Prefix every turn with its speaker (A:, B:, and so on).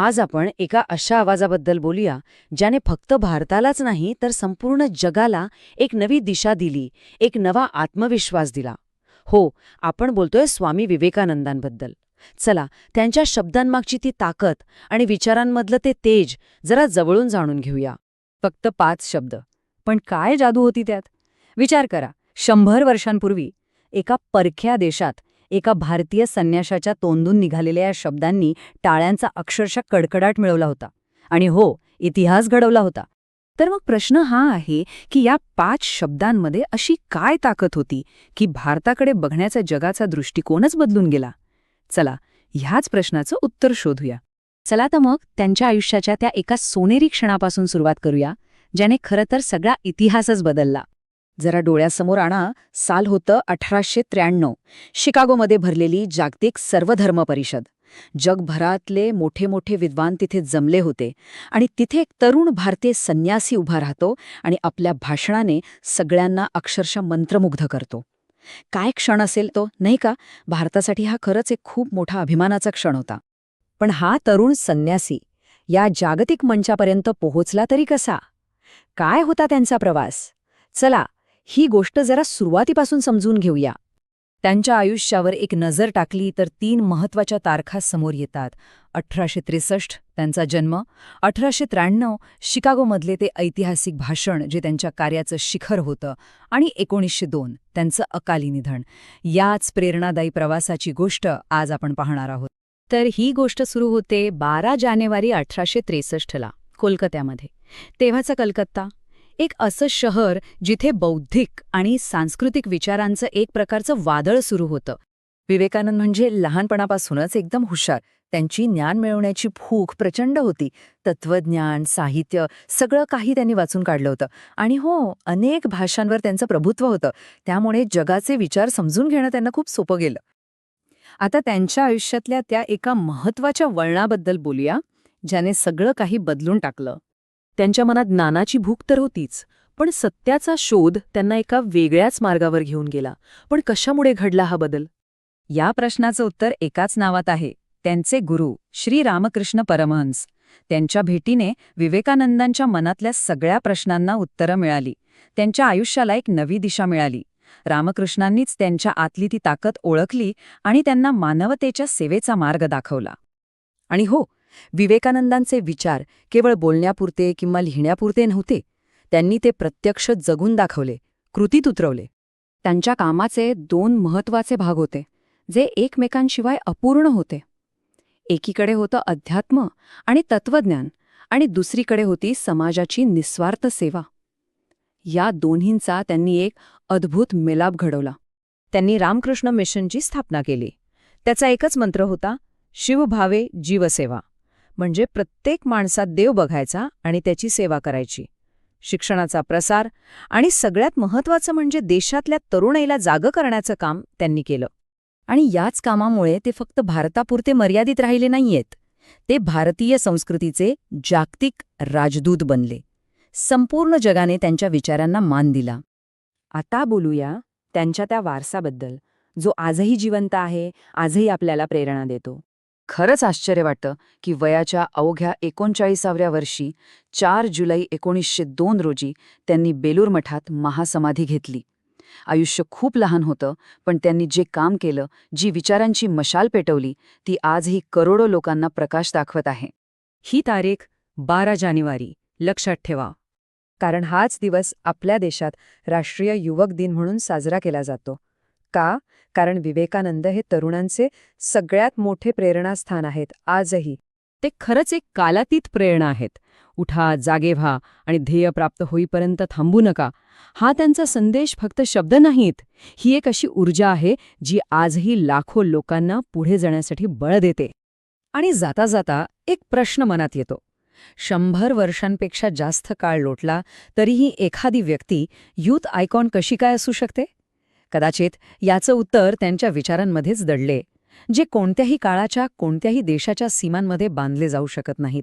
A: आज आपण एका अशा आवाजाबद्दल बोलूया ज्याने फक्त भारतालाच नाही तर संपूर्ण जगाला एक नवी दिशा दिली एक नवा आत्मविश्वास दिला. हो आपण बोलतोय स्वामी विवेकानंदांबद्दल. चला त्यांच्या शब्दांमागची ती ताकद आणि विचारांमधलं ते तेज जरा जवळून जाणून घेऊया.
B: फक्त पाच शब्द. पण काय जादू होती त्यात? विचार करा शंभर वर्षांपूर्वी एका परख्या देशात एका भारतीय संन्याशाच्या तोंडून निघालेल्या या शब्दांनी टाळ्यांचा अक्षरशः कडकडाट मिळवला होता. आणि हो इतिहास घडवला होता. तर मग प्रश्न हा आहे की या पाच शब्दांमध्ये अशी काय ताकद होती की भारताकडे बघण्याचा जगाचा दृष्टिकोनच बदलून गेला? चला ह्याच प्रश्नाचं उत्तर शोधूया. चला तर मग त्यांच्या आयुष्याच्या त्या एका सोनेरी क्षणापासून सुरुवात करूया ज्याने खरं तर सगळा इतिहासच बदलला. जरा डोळ्यासमोर आणा. साल होतं अठराशे त्र्याण्णव. शिकागोमध्ये भरलेली जागतिक सर्वधर्म परिषद. जगभरातले मोठे मोठे विद्वान तिथे जमले होते. आणि तिथे एक तरुण भारतीय संन्यासी उभा राहतो आणि आपल्या भाषणाने सगळ्यांना अक्षरशः मंत्रमुग्ध करतो. काय क्षण असेल तो नाही का? भारतासाठी हा खरंच एक खूप मोठा अभिमानाचा क्षण होता. पण हा तरुण संन्यासी या जागतिक मंचापर्यंत पोहोचला तरी कसा? काय होता त्यांचा प्रवास? चला ही गोष्ट जरा सुरुवातीपासून समजून घेऊया. त्यांच्या आयुष्यावर एक नजर टाकली तर तीन महत्त्वाच्या तारखा समोर येतात. अठराशे त्रेसष्ट त्यांचा जन्म. अठराशे त्र्याण्णव शिकागोमधले ते ऐतिहासिक भाषण जे त्यांच्या कार्याचं शिखर होतं. आणि एकोणीसशे दोन त्यांचं अकाली निधन. याच प्रेरणादायी प्रवासाची गोष्ट आज आपण पाहणार आहोत. तर ही गोष्ट सुरू होते बारा जानेवारी अठराशे त्रेसष्टला कोलकात्यामध्ये. तेव्हाचा कलकत्ता. एक असं शहर जिथे बौद्धिक आणि सांस्कृतिक विचारांचं एक प्रकारचं वादळ सुरू होतं. विवेकानंद म्हणजे लहानपणापासूनच एकदम हुशार. त्यांची ज्ञान मिळवण्याची भूक प्रचंड होती. तत्वज्ञान साहित्य सगळं काही त्यांनी वाचून काढलं होतं. आणि हो अनेक भाषांवर त्यांचं प्रभुत्व होतं. त्यामुळे जगाचे विचार समजून घेणं त्यांना खूप सोपं गेलं. आता त्यांच्या आयुष्यातल्या त्या एका महत्त्वाच्या वळणाबद्दल बोलूया ज्याने सगळं काही बदलून टाकलं. त्यांच्या मनात ज्ञानाची भूक तर होतीच पण सत्याचा शोध त्यांना एका वेगळ्याच मार्गावर घेऊन गेला. पण कशामुळे घडला हा बदल? या प्रश्नाचं उत्तर एकाच नावात आहे. त्यांचे गुरु श्री रामकृष्ण परमहंस. त्यांच्या भेटीने विवेकानंदांच्या मनातल्या सगळ्या प्रश्नांना उत्तरं मिळाली. त्यांच्या आयुष्याला एक नवी दिशा मिळाली. रामकृष्णांनीच त्यांच्या आतली ती ताकद ओळखली आणि त्यांना मानवतेच्या सेवेचा मार्ग दाखवला. आणि हो विवेकानंदांचे विचार केवळ बोलण्यापुरते किंवा लिहिण्यापुरते नव्हते. त्यांनी ते प्रत्यक्ष जगून दाखवले कृतीत उतरवले. त्यांच्या कामाचे दोन महत्त्वाचे भाग होते जे एकमेकांशिवाय अपूर्ण होते. एकीकडे होतं अध्यात्म आणि तत्वज्ञान आणि दुसरीकडे होती समाजाची निस्वार्थ सेवा. या दोन्हींचा त्यांनी एक अद्भुत मिलाप घडवला. त्यांनी रामकृष्ण मिशनची स्थापना केली. त्याचा एकच मंत्र होता शिवभावे जीवसेवा. म्हणजे प्रत्येक माणसात देव बघायचा आणि त्याची सेवा करायची. शिक्षणाचा प्रसार आणि सगळ्यात महत्वाचं म्हणजे देशातल्या तरुणाईला जागं करण्याचं काम त्यांनी केलं. आणि याच कामामुळे ते फक्त भारतापुरते मर्यादित राहिले नाहीयेत. ते भारतीय संस्कृतीचे जागतिक राजदूत बनले. संपूर्ण जगाने त्यांच्या विचारांना मान दिला. आता बोलूया त्यांच्या त्या वारसाबद्दल. जो आजही जिवंत आहे आजही आपल्याला प्रेरणा देतो. खरंच आश्चर्य वाटतं की वयाच्या अवघ्या एकोणचाळीसाव्या वर्षी चार जुलै एकोणीसशे दोन रोजी त्यांनी बेलूर मठात महासमाधी घेतली. आयुष्य खूप लहान होतं पण त्यांनी जे काम केलं जी विचारांची मशाल पेटवली ती आजही करोडो लोकांना प्रकाश दाखवत आहे. ही तारीख बारा जानेवारी. लक्षात ठेवा. कारण हाच दिवस आपल्या देशात राष्ट्रीय युवक दिन म्हणून साजरा केला जातो. का? कारण विवेकानंद हे तरुणांचे सगळ्यात मोठे प्रेरणास्थान आहेत आजही. ते खरंच एक कालातीत प्रेरणा आहेत. उठा जागे व्हा आणि ध्येय प्राप्त होईपर्यंत थांबू नका. हा त्यांचा संदेश फक्त शब्द नाहीत. ही एक अशी ऊर्जा आहे जी आजही लाखो लोकांना पुढे जाण्यासाठी बळ देते. आणि जाता जाता एक प्रश्न मनात येतो. शंभर वर्षांपेक्षा जास्त काळ लोटला तरीही एखादी व्यक्ती यूथ आयकॉन कशी काय असू शकते? कदाचित याचं उत्तर त्यांच्या विचारांमध्येच दडले जे कोणत्याही काळाच्या कोणत्याही देशाच्या सीमांमध्ये बांधले जाऊ शकत नाहीत.